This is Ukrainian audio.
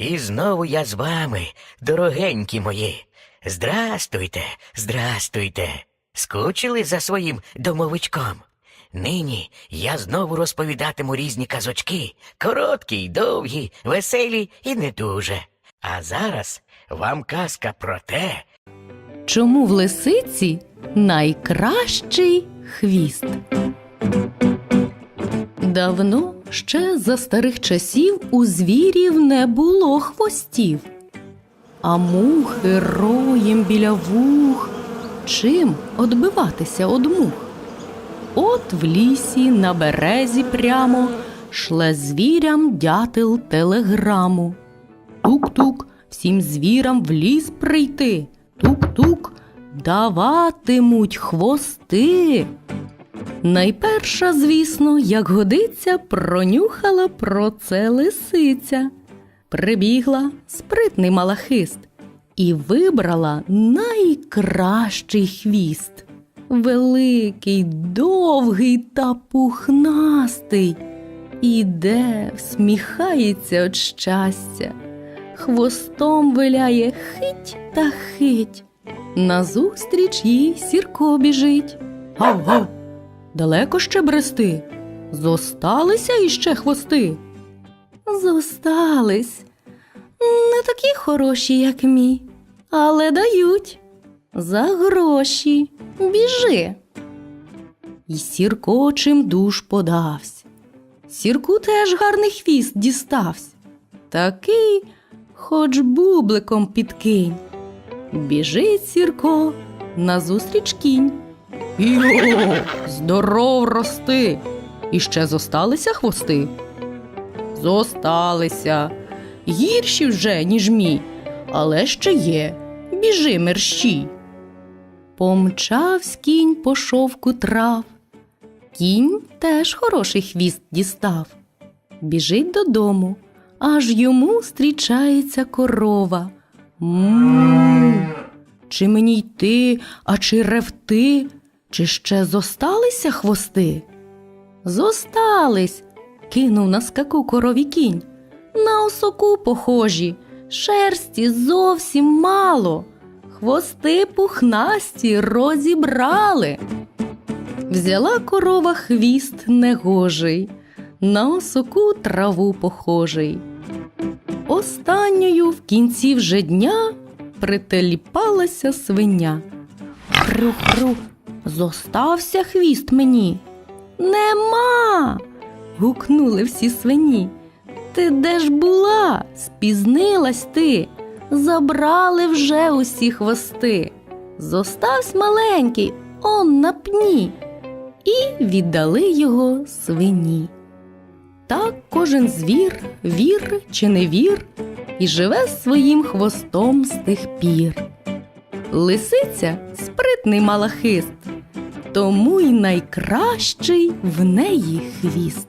І знову я з вами, дорогенькі мої. Здрастуйте, здрастуйте. Скучили за своїм домовичком. Нині я знову розповідатиму різні казочки, короткі й довгі, веселі і не дуже. А зараз вам казка про те, Чому в лисиці найкращий хвіст? Давно ще за старих часів у звірів не було хвостів, а мухи роєм біля вух. Чим одбиватися од мух? От в лісі на березі прямо шле звірям дятел телеграму. Тук-тук, всім звірам в ліс прийти. Тук-тук, даватимуть хвости. Найперша, звісно, як годиться, пронюхала про це лисиця. Прибігла спритний малахист і вибрала найкращий хвіст. Великий, довгий та пухнастий. Іде, всміхається від щастя, хвостом виляє хить та хить. Назустріч їй сірко біжить. Гав-гав! Далеко ще брести? Зосталися іще хвости? Зостались. Не такі хороші, як мій, але дають. За гроші. Біжи. І сірко чим душ подавсь. Сірку теж гарний хвіст діставсь. Такий, хоч бубликом підкинь. Біжить сірко, назустріч кінь. Йо, здоров рости. І ще зосталися хвости? Зосталися. Гірші вже, ніж мій, але ще є. Біжи мерщій. Помчавсь кінь по шовку трав. Кінь теж хороший хвіст дістав. Біжить додому, аж йому зустрічається корова. М. Чи мені йти, а чи ревти, чи ще зосталися хвости? Зостались, кинув на скаку корові кінь. На осоку похожі, шерсті зовсім мало. Хвости пухнасті розібрали. Взяла корова хвіст негожий, на осоку траву похожий. Останньою в кінці вже дня прителіпалася свиня. Хрю-хрю, зостався хвіст мені. Нема. гукнули всі свині. Ти де ж була? Спізнилась ти. Забрали вже усі хвости. Зоставсь маленький, он на пні, і віддали його свині. Так кожен звір, вір чи не вір, і живе своїм хвостом з тих пір. Лисиця спритний малахист, тому й найкращий в неї хвіст.